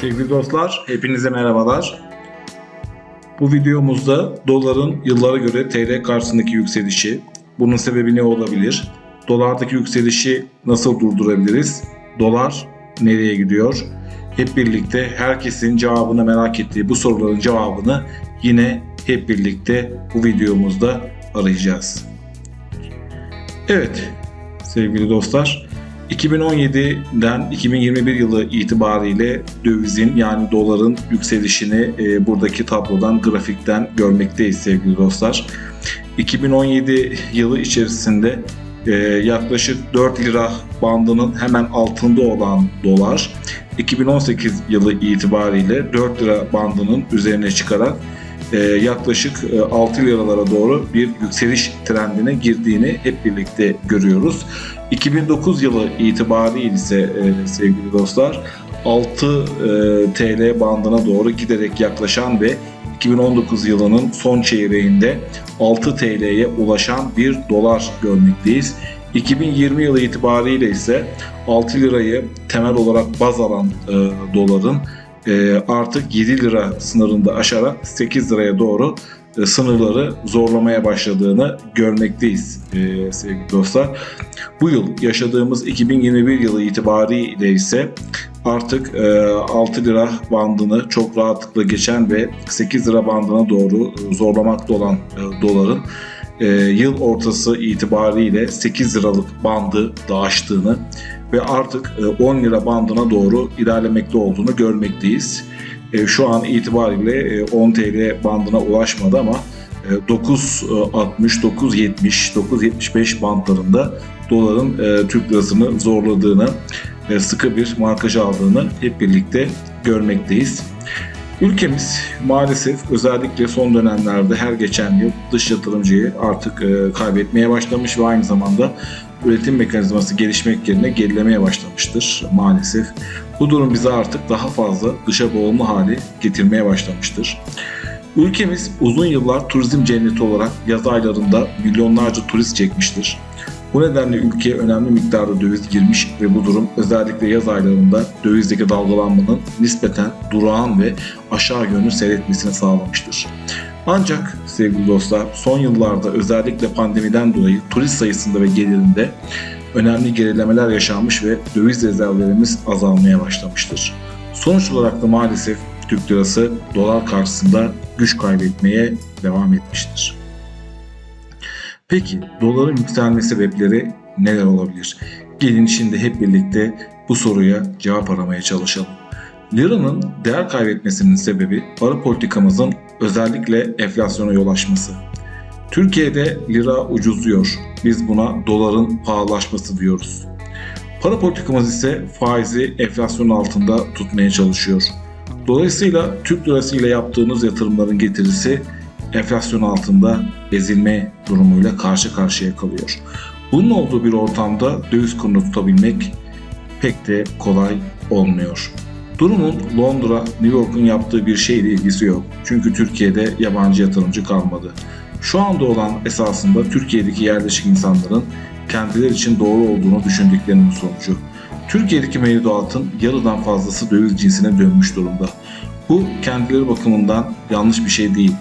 Sevgili dostlar, hepinize merhabalar. Bu videomuzda doların yıllara göre TL karşısındaki yükselişi, bunun sebebi ne olabilir? Dolardaki yükselişi nasıl durdurabiliriz? Dolar nereye gidiyor? Hep birlikte herkesin cevabını merak ettiği bu soruların cevabını yine hep birlikte bu videomuzda arayacağız. Evet sevgili dostlar 2017'den 2021 yılı itibariyle dövizin yani doların yükselişini e, buradaki tablodan grafikten görmekteyiz sevgili dostlar. 2017 yılı içerisinde e, yaklaşık 4 lira bandının hemen altında olan dolar 2018 yılı itibariyle 4 lira bandının üzerine çıkarak yaklaşık e, 6 liralara doğru bir yükseliş trendine girdiğini hep birlikte görüyoruz. 2009 yılı itibariyle ise e, sevgili dostlar 6 e, TL bandına doğru giderek yaklaşan ve 2019 yılının son çeyreğinde 6 TL'ye ulaşan bir dolar görmekteyiz. 2020 yılı itibariyle ise 6 lirayı temel olarak baz alan e, doların e, artık 7 lira sınırında aşarak 8 liraya doğru e, sınırları zorlamaya başladığını görmekteyiz e, sevgili dostlar. Bu yıl yaşadığımız 2021 yılı itibariyle ise artık e, 6 lira bandını çok rahatlıkla geçen ve 8 lira bandına doğru e, zorlamakta olan e, doların e, yıl ortası itibariyle 8 liralık bandı da aştığını ve artık e, 10 lira bandına doğru ilerlemekte olduğunu görmekteyiz. E, şu an itibariyle e, 10 TL bandına ulaşmadı ama e, 9.60, 9.70, 9.75 bandlarında doların e, Türk lirasını zorladığını, e, sıkı bir markaj aldığını hep birlikte görmekteyiz. Ülkemiz maalesef özellikle son dönemlerde her geçen yıl dış yatırımcıyı artık e, kaybetmeye başlamış ve aynı zamanda üretim mekanizması gelişmek yerine gerilemeye başlamıştır maalesef. Bu durum bizi artık daha fazla dışa bağımlı hale getirmeye başlamıştır. Ülkemiz uzun yıllar turizm cenneti olarak yaz aylarında milyonlarca turist çekmiştir. Bu nedenle ülkeye önemli miktarda döviz girmiş ve bu durum özellikle yaz aylarında dövizdeki dalgalanmanın nispeten durağan ve aşağı yönlü seyretmesini sağlamıştır. Ancak sevgili dostlar son yıllarda özellikle pandemiden dolayı turist sayısında ve gelirinde önemli gerilemeler yaşanmış ve döviz rezervlerimiz azalmaya başlamıştır. Sonuç olarak da maalesef Türk lirası dolar karşısında güç kaybetmeye devam etmiştir. Peki doların yükselme sebepleri neler olabilir? Gelin şimdi hep birlikte bu soruya cevap aramaya çalışalım. Liranın değer kaybetmesinin sebebi para politikamızın özellikle enflasyona yol açması. Türkiye'de lira ucuzluyor. Biz buna doların pahalılaşması diyoruz. Para politikamız ise faizi enflasyon altında tutmaya çalışıyor. Dolayısıyla Türk lirası ile yaptığınız yatırımların getirisi enflasyon altında ezilme durumuyla karşı karşıya kalıyor. Bunun olduğu bir ortamda döviz kurunu tutabilmek pek de kolay olmuyor. Durumun Londra, New York'un yaptığı bir şeyle ilgisi yok. Çünkü Türkiye'de yabancı yatırımcı kalmadı. Şu anda olan esasında Türkiye'deki yerleşik insanların kendileri için doğru olduğunu düşündüklerinin sonucu. Türkiye'deki mevduatın yarıdan fazlası döviz cinsine dönmüş durumda. Bu kendileri bakımından yanlış bir şey değil.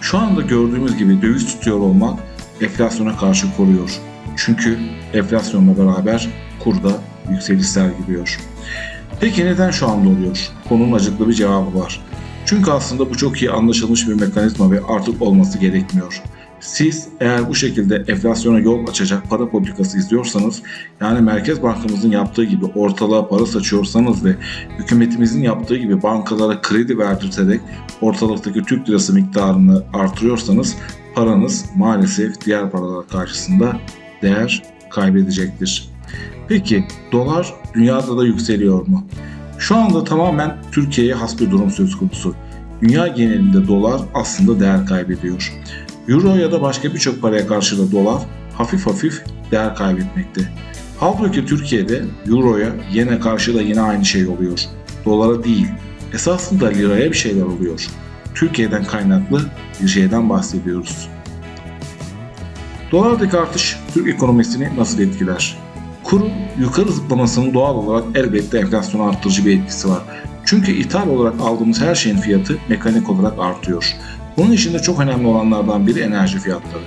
Şu anda gördüğümüz gibi döviz tutuyor olmak enflasyona karşı koruyor. Çünkü enflasyonla beraber kurda yükseliş sergiliyor. Peki neden şu anda oluyor? Konunun acıklı bir cevabı var. Çünkü aslında bu çok iyi anlaşılmış bir mekanizma ve artık olması gerekmiyor. Siz eğer bu şekilde enflasyona yol açacak para politikası izliyorsanız yani Merkez Bankamızın yaptığı gibi ortalığa para saçıyorsanız ve hükümetimizin yaptığı gibi bankalara kredi verdirterek ortalıktaki Türk lirası miktarını artırıyorsanız paranız maalesef diğer paralar karşısında değer kaybedecektir. Peki dolar dünyada da yükseliyor mu? Şu anda tamamen Türkiye'ye has bir durum söz konusu. Dünya genelinde dolar aslında değer kaybediyor. Euro ya da başka birçok paraya karşı da dolar hafif hafif değer kaybetmekte. Halbuki Türkiye'de Euro'ya yine karşı da yine aynı şey oluyor. Dolara değil, esasında liraya bir şeyler oluyor. Türkiye'den kaynaklı bir şeyden bahsediyoruz. Dolardaki artış Türk ekonomisini nasıl etkiler? Kurun yukarı zıplamasının doğal olarak elbette enflasyonu arttırıcı bir etkisi var. Çünkü ithal olarak aldığımız her şeyin fiyatı mekanik olarak artıyor. Bunun içinde çok önemli olanlardan biri enerji fiyatları.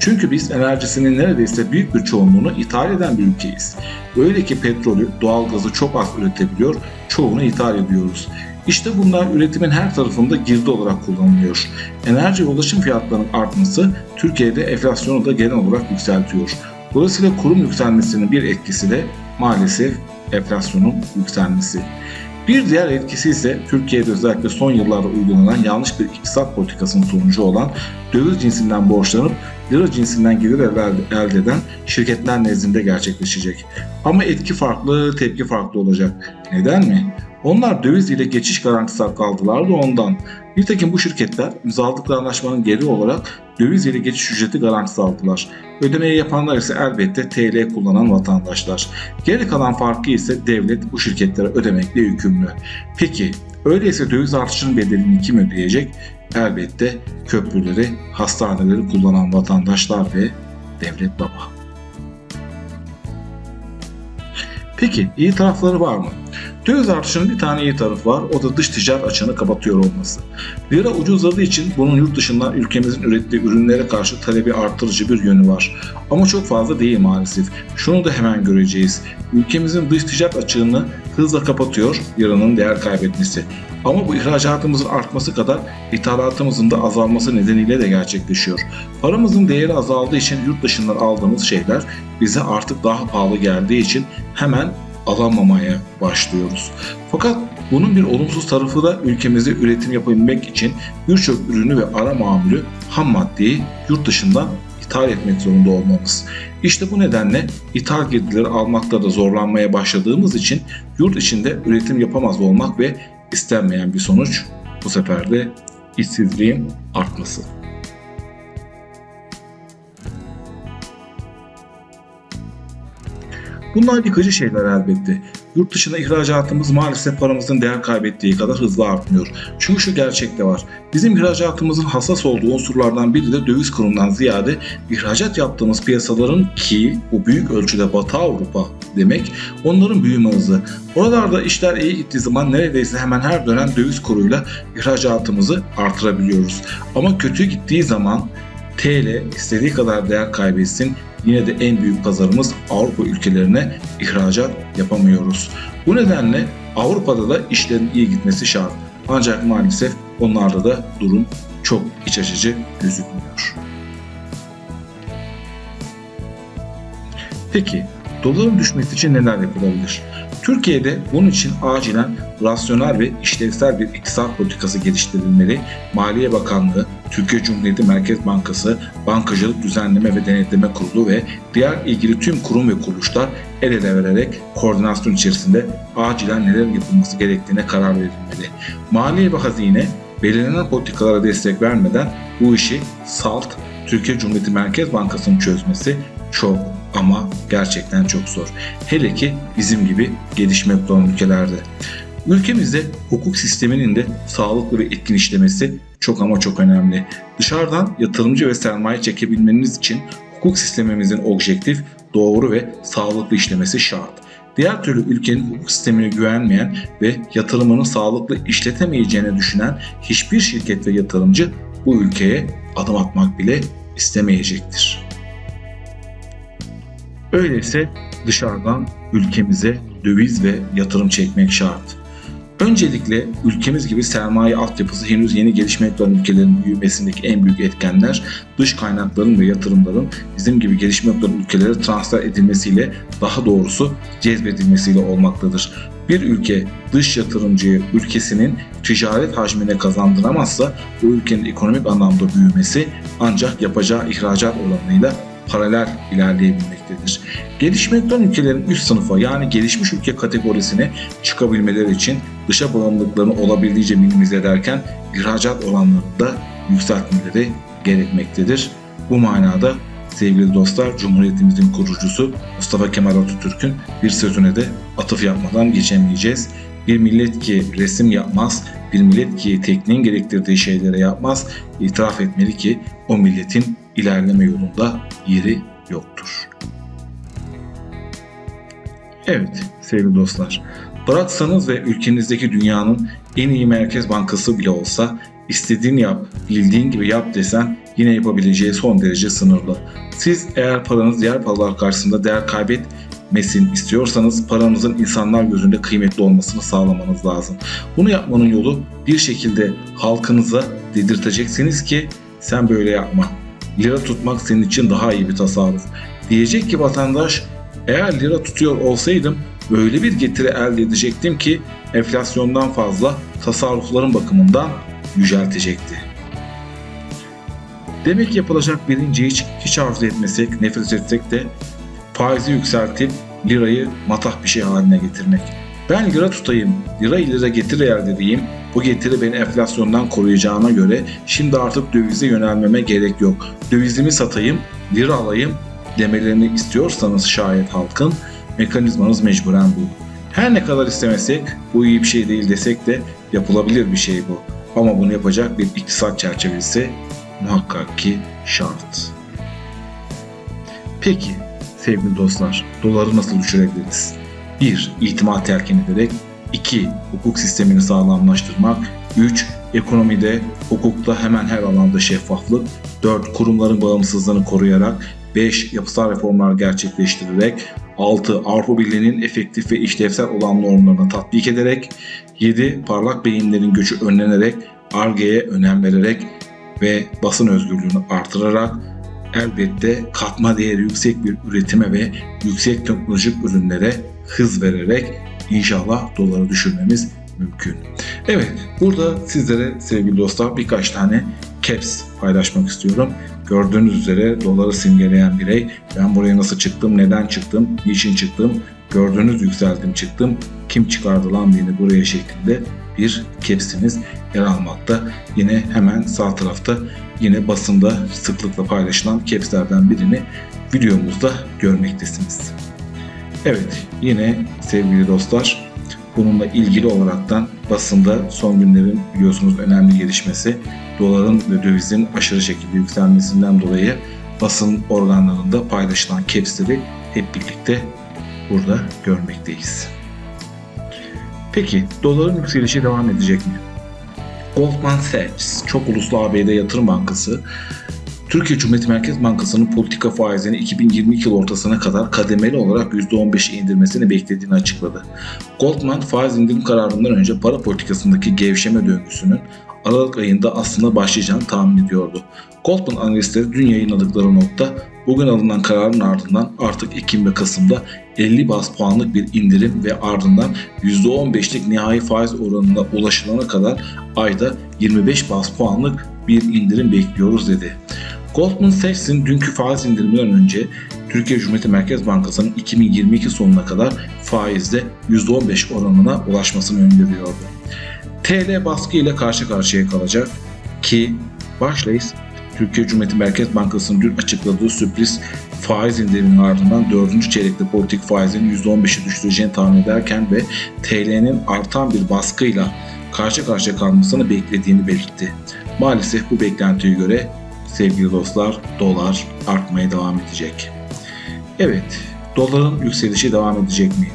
Çünkü biz enerjisinin neredeyse büyük bir çoğunluğunu ithal eden bir ülkeyiz. Öyle ki petrolü, doğalgazı çok az üretebiliyor, çoğunu ithal ediyoruz. İşte bunlar üretimin her tarafında girdi olarak kullanılıyor. Enerji ve ulaşım fiyatlarının artması Türkiye'de enflasyonu da genel olarak yükseltiyor. Dolayısıyla kurum yükselmesinin bir etkisi de maalesef enflasyonun yükselmesi. Bir diğer etkisi ise Türkiye'de özellikle son yıllarda uygulanan yanlış bir iktisat politikasının sonucu olan döviz cinsinden borçlanıp lira cinsinden gelir elde eden şirketler nezdinde gerçekleşecek. Ama etki farklı, tepki farklı olacak. Neden mi? Onlar döviz ile geçiş garantisi hakkı aldılar da ondan. Nitekim bu şirketler imzaladıkları anlaşmanın geri olarak döviz ile geçiş ücreti garantisi aldılar. Ödemeyi yapanlar ise elbette TL kullanan vatandaşlar. Geri kalan farkı ise devlet bu şirketlere ödemekle yükümlü. Peki öyleyse döviz artışının bedelini kim ödeyecek? Elbette köprüleri, hastaneleri kullanan vatandaşlar ve devlet baba. Peki iyi tarafları var mı? Döviz artışının bir tane iyi tarafı var. O da dış ticaret açığını kapatıyor olması. Lira ucuzladığı için bunun yurt dışından ülkemizin ürettiği ürünlere karşı talebi artırıcı bir yönü var. Ama çok fazla değil maalesef. Şunu da hemen göreceğiz. Ülkemizin dış ticaret açığını hızla kapatıyor liranın değer kaybetmesi. Ama bu ihracatımızın artması kadar ithalatımızın da azalması nedeniyle de gerçekleşiyor. Paramızın değeri azaldığı için yurt dışından aldığımız şeyler bize artık daha pahalı geldiği için hemen alamamaya başlıyoruz. Fakat bunun bir olumsuz tarafı da ülkemizde üretim yapabilmek için birçok ürünü ve ara mamülü ham maddeyi yurt dışından ithal etmek zorunda olmamız. İşte bu nedenle ithal girdileri almakta da zorlanmaya başladığımız için yurt içinde üretim yapamaz olmak ve istenmeyen bir sonuç bu sefer de işsizliğin artması. Bunlar yıkıcı şeyler elbette. Yurt dışına ihracatımız maalesef paramızın değer kaybettiği kadar hızlı artmıyor. Çünkü şu gerçek de var. Bizim ihracatımızın hassas olduğu unsurlardan biri de döviz kurundan ziyade ihracat yaptığımız piyasaların ki bu büyük ölçüde Batı Avrupa demek onların büyüme hızı. Oralarda işler iyi gittiği zaman neredeyse hemen her dönem döviz kuruyla ihracatımızı artırabiliyoruz. Ama kötü gittiği zaman TL istediği kadar değer kaybetsin yine de en büyük pazarımız Avrupa ülkelerine ihracat yapamıyoruz. Bu nedenle Avrupa'da da işlerin iyi gitmesi şart. Ancak maalesef onlarda da durum çok iç açıcı gözükmüyor. Peki doların düşmesi için neler yapılabilir? Türkiye'de bunun için acilen rasyonel ve işlevsel bir iktisat politikası geliştirilmeli. Maliye Bakanlığı, Türkiye Cumhuriyeti Merkez Bankası, Bankacılık Düzenleme ve Denetleme Kurulu ve diğer ilgili tüm kurum ve kuruluşlar el ele vererek koordinasyon içerisinde acilen neler yapılması gerektiğine karar verilmeli. Maliye ve Hazine belirlenen politikalara destek vermeden bu işi SALT, Türkiye Cumhuriyeti Merkez Bankası'nın çözmesi çok ama gerçekten çok zor. Hele ki bizim gibi gelişmekte olan ülkelerde. Ülkemizde hukuk sisteminin de sağlıklı ve etkin işlemesi çok ama çok önemli. Dışarıdan yatırımcı ve sermaye çekebilmeniz için hukuk sistemimizin objektif, doğru ve sağlıklı işlemesi şart. Diğer türlü ülkenin hukuk sistemine güvenmeyen ve yatırımını sağlıklı işletemeyeceğini düşünen hiçbir şirket ve yatırımcı bu ülkeye adım atmak bile istemeyecektir. Öyleyse dışarıdan ülkemize döviz ve yatırım çekmek şart. Öncelikle ülkemiz gibi sermaye altyapısı henüz yeni gelişmekte olan ülkelerin büyümesindeki en büyük etkenler dış kaynakların ve yatırımların bizim gibi gelişmekte olan ülkelere transfer edilmesiyle daha doğrusu cezbedilmesiyle olmaktadır. Bir ülke dış yatırımcıyı ülkesinin ticaret hacmine kazandıramazsa bu ülkenin ekonomik anlamda büyümesi ancak yapacağı ihracat oranıyla paralel ilerleyebilmektedir. Gelişmekte olan ülkelerin üst sınıfa yani gelişmiş ülke kategorisine çıkabilmeleri için dışa bağımlılıklarını olabildiğince minimize ederken ihracat oranlarını da yükseltmeleri gerekmektedir. Bu manada sevgili dostlar Cumhuriyetimizin kurucusu Mustafa Kemal Atatürk'ün bir sözüne de atıf yapmadan geçemeyeceğiz. Bir millet ki resim yapmaz, bir millet ki tekniğin gerektirdiği şeylere yapmaz, itiraf etmeli ki o milletin ilerleme yolunda yeri yoktur. Evet sevgili dostlar. Bıraksanız ve ülkenizdeki dünyanın en iyi merkez bankası bile olsa istediğini yap, bildiğin gibi yap desen yine yapabileceği son derece sınırlı. Siz eğer paranız diğer paralar karşısında değer kaybetmesin istiyorsanız paranızın insanlar gözünde kıymetli olmasını sağlamanız lazım. Bunu yapmanın yolu bir şekilde halkınıza dedirteceksiniz ki sen böyle yapma. Lira tutmak senin için daha iyi bir tasarruf. Diyecek ki vatandaş eğer lira tutuyor olsaydım böyle bir getiri elde edecektim ki enflasyondan fazla tasarrufların bakımından yüceltecekti. Demek yapılacak birinci hiç, hiç arzu etmesek, nefret etsek de faizi yükseltip lirayı matah bir şey haline getirmek. Ben lira tutayım, lira lira getiri elde edeyim, bu getiri beni enflasyondan koruyacağına göre şimdi artık dövize yönelmeme gerek yok. Dövizimi satayım, lira alayım demelerini istiyorsanız şayet halkın mekanizmanız mecburen bu. Her ne kadar istemesek bu iyi bir şey değil desek de yapılabilir bir şey bu. Ama bunu yapacak bir iktisat çerçevesi muhakkak ki şart. Peki sevgili dostlar doları nasıl düşürebiliriz? 1. İtimat telkin ederek 2. Hukuk sistemini sağlamlaştırmak 3. Ekonomide, hukukta hemen her alanda şeffaflık 4. Kurumların bağımsızlığını koruyarak 5. Yapısal reformlar gerçekleştirerek 6. Avrupa Birliği'nin efektif ve işlevsel olan normlarını tatbik ederek 7. Parlak beyinlerin göçü önlenerek ARGE'ye önem vererek ve basın özgürlüğünü artırarak elbette katma değeri yüksek bir üretime ve yüksek teknolojik ürünlere hız vererek inşallah doları düşürmemiz mümkün. Evet burada sizlere sevgili dostlar birkaç tane caps paylaşmak istiyorum. Gördüğünüz üzere doları simgeleyen birey ben buraya nasıl çıktım, neden çıktım, niçin çıktım, gördüğünüz yükseldim çıktım, kim çıkardı lan beni buraya şeklinde bir capsimiz yer almakta. Yine hemen sağ tarafta yine basında sıklıkla paylaşılan capslerden birini videomuzda görmektesiniz. Evet yine sevgili dostlar bununla ilgili olaraktan basında son günlerin biliyorsunuz önemli gelişmesi doların ve dövizin aşırı şekilde yükselmesinden dolayı basın organlarında paylaşılan capsleri hep birlikte burada görmekteyiz. Peki doların yükselişi devam edecek mi? Goldman Sachs, çok uluslu ABD yatırım bankası, Türkiye Cumhuriyeti Merkez Bankası'nın politika faizini 2022 yıl ortasına kadar kademeli olarak %15'e indirmesini beklediğini açıkladı. Goldman faiz indirim kararından önce para politikasındaki gevşeme döngüsünün Aralık ayında aslında başlayacağını tahmin ediyordu. Goldman analistleri dün yayınladıkları nokta bugün alınan kararın ardından artık Ekim ve Kasım'da 50 bas puanlık bir indirim ve ardından %15'lik nihai faiz oranına ulaşılana kadar ayda 25 bas puanlık bir indirim bekliyoruz dedi. Goldman Sachs'in dünkü faiz indiriminden önce Türkiye Cumhuriyeti Merkez Bankası'nın 2022 sonuna kadar faizde %15 oranına ulaşmasını öngörüyordu. TL baskı ile karşı karşıya kalacak ki başlayız Türkiye Cumhuriyeti Merkez Bankası'nın dün açıkladığı sürpriz faiz indiriminin ardından 4. çeyrekte politik faizin %15'e düşüreceğini tahmin ederken ve TL'nin artan bir baskıyla karşı karşıya kalmasını beklediğini belirtti. Maalesef bu beklentiye göre sevgili dostlar dolar artmaya devam edecek. Evet, doların yükselişi devam edecek mi?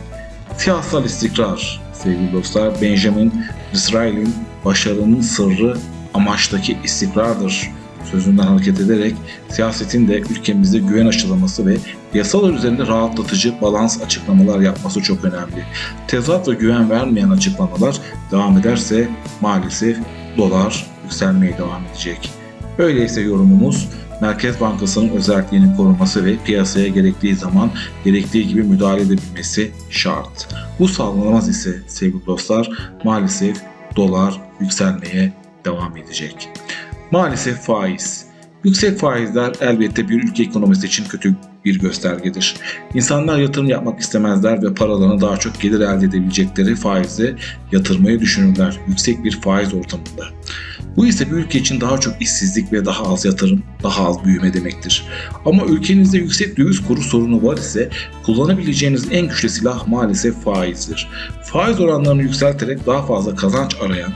Siyasal istikrar sevgili dostlar. Benjamin Disraeli'nin başarının sırrı amaçtaki istikrardır sözünden hareket ederek siyasetin de ülkemizde güven aşılaması ve yasalar üzerinde rahatlatıcı balans açıklamalar yapması çok önemli. Tezat ve güven vermeyen açıklamalar devam ederse maalesef dolar yükselmeye devam edecek. Öyleyse yorumumuz Merkez Bankası'nın özelliğini koruması ve piyasaya gerektiği zaman gerektiği gibi müdahale edebilmesi şart. Bu sağlanamaz ise sevgili dostlar maalesef dolar yükselmeye devam edecek. Maalesef faiz. Yüksek faizler elbette bir ülke ekonomisi için kötü bir göstergedir. İnsanlar yatırım yapmak istemezler ve paralarını daha çok gelir elde edebilecekleri faize yatırmayı düşünürler yüksek bir faiz ortamında. Bu ise bir ülke için daha çok işsizlik ve daha az yatırım, daha az büyüme demektir. Ama ülkenizde yüksek döviz kuru sorunu var ise kullanabileceğiniz en güçlü silah maalesef faizdir. Faiz oranlarını yükselterek daha fazla kazanç arayan,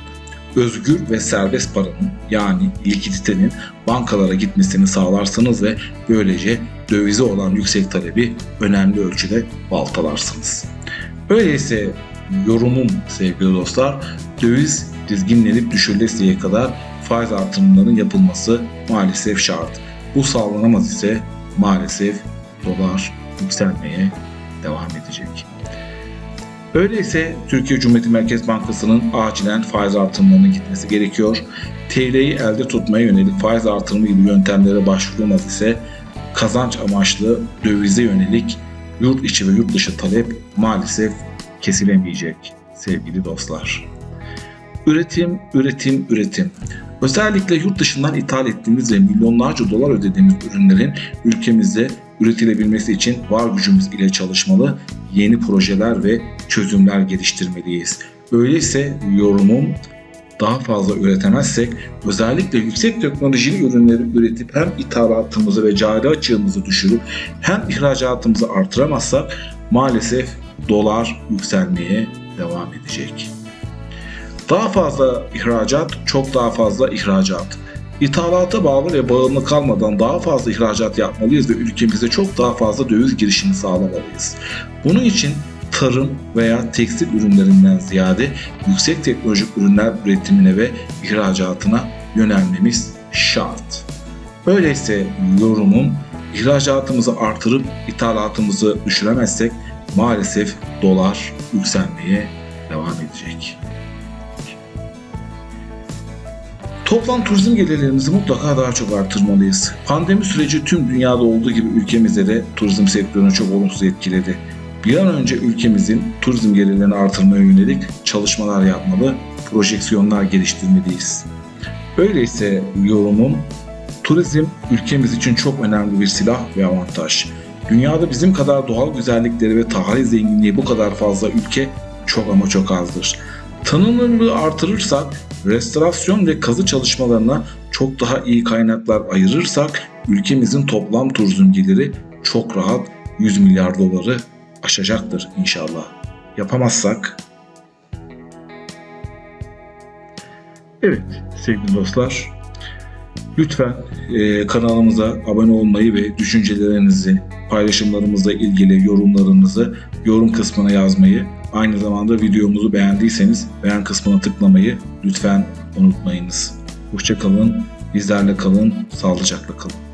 özgür ve serbest paranın yani likiditenin bankalara gitmesini sağlarsınız ve böylece dövize olan yüksek talebi önemli ölçüde baltalarsınız. Öyleyse yorumum sevgili dostlar döviz dizginlenip düşürülesiye kadar faiz artırımlarının yapılması maalesef şart. Bu sağlanamaz ise maalesef dolar yükselmeye devam edecek. Öyleyse Türkiye Cumhuriyeti Merkez Bankası'nın acilen faiz artırımlarının gitmesi gerekiyor. TL'yi elde tutmaya yönelik faiz artırımı gibi yöntemlere başvurulmaz ise kazanç amaçlı dövize yönelik yurt içi ve yurt dışı talep maalesef kesilemeyecek sevgili dostlar. Üretim, üretim, üretim. Özellikle yurt dışından ithal ettiğimiz ve milyonlarca dolar ödediğimiz ürünlerin ülkemizde üretilebilmesi için var gücümüz ile çalışmalı, yeni projeler ve çözümler geliştirmeliyiz. Öyleyse yorumum daha fazla üretemezsek özellikle yüksek teknolojili ürünleri üretip hem ithalatımızı ve cari açığımızı düşürüp hem ihracatımızı artıramazsak maalesef dolar yükselmeye devam edecek. Daha fazla ihracat, çok daha fazla ihracat. İthalata bağlı ve bağımlı kalmadan daha fazla ihracat yapmalıyız ve ülkemize çok daha fazla döviz girişini sağlamalıyız. Bunun için tarım veya tekstil ürünlerinden ziyade yüksek teknolojik ürünler üretimine ve ihracatına yönelmemiz şart. Öyleyse yorumum ihracatımızı artırıp ithalatımızı düşüremezsek maalesef dolar yükselmeye devam edecek. Toplam turizm gelirlerimizi mutlaka daha çok artırmalıyız. Pandemi süreci tüm dünyada olduğu gibi ülkemizde de turizm sektörünü çok olumsuz etkiledi. Bir an önce ülkemizin turizm gelirlerini artırmaya yönelik çalışmalar yapmalı, projeksiyonlar geliştirmeliyiz. Öyleyse yorumum turizm ülkemiz için çok önemli bir silah ve avantaj. Dünyada bizim kadar doğal güzellikleri ve tarihi zenginliği bu kadar fazla ülke çok ama çok azdır. Tanınırlığı artırırsak, restorasyon ve kazı çalışmalarına çok daha iyi kaynaklar ayırırsak ülkemizin toplam turizm geliri çok rahat 100 milyar doları aşacaktır inşallah. Yapamazsak Evet sevgili dostlar lütfen e, kanalımıza abone olmayı ve düşüncelerinizi paylaşımlarımızla ilgili yorumlarınızı yorum kısmına yazmayı aynı zamanda videomuzu beğendiyseniz beğen kısmına tıklamayı lütfen unutmayınız. Hoşçakalın, bizlerle kalın, sağlıcakla kalın.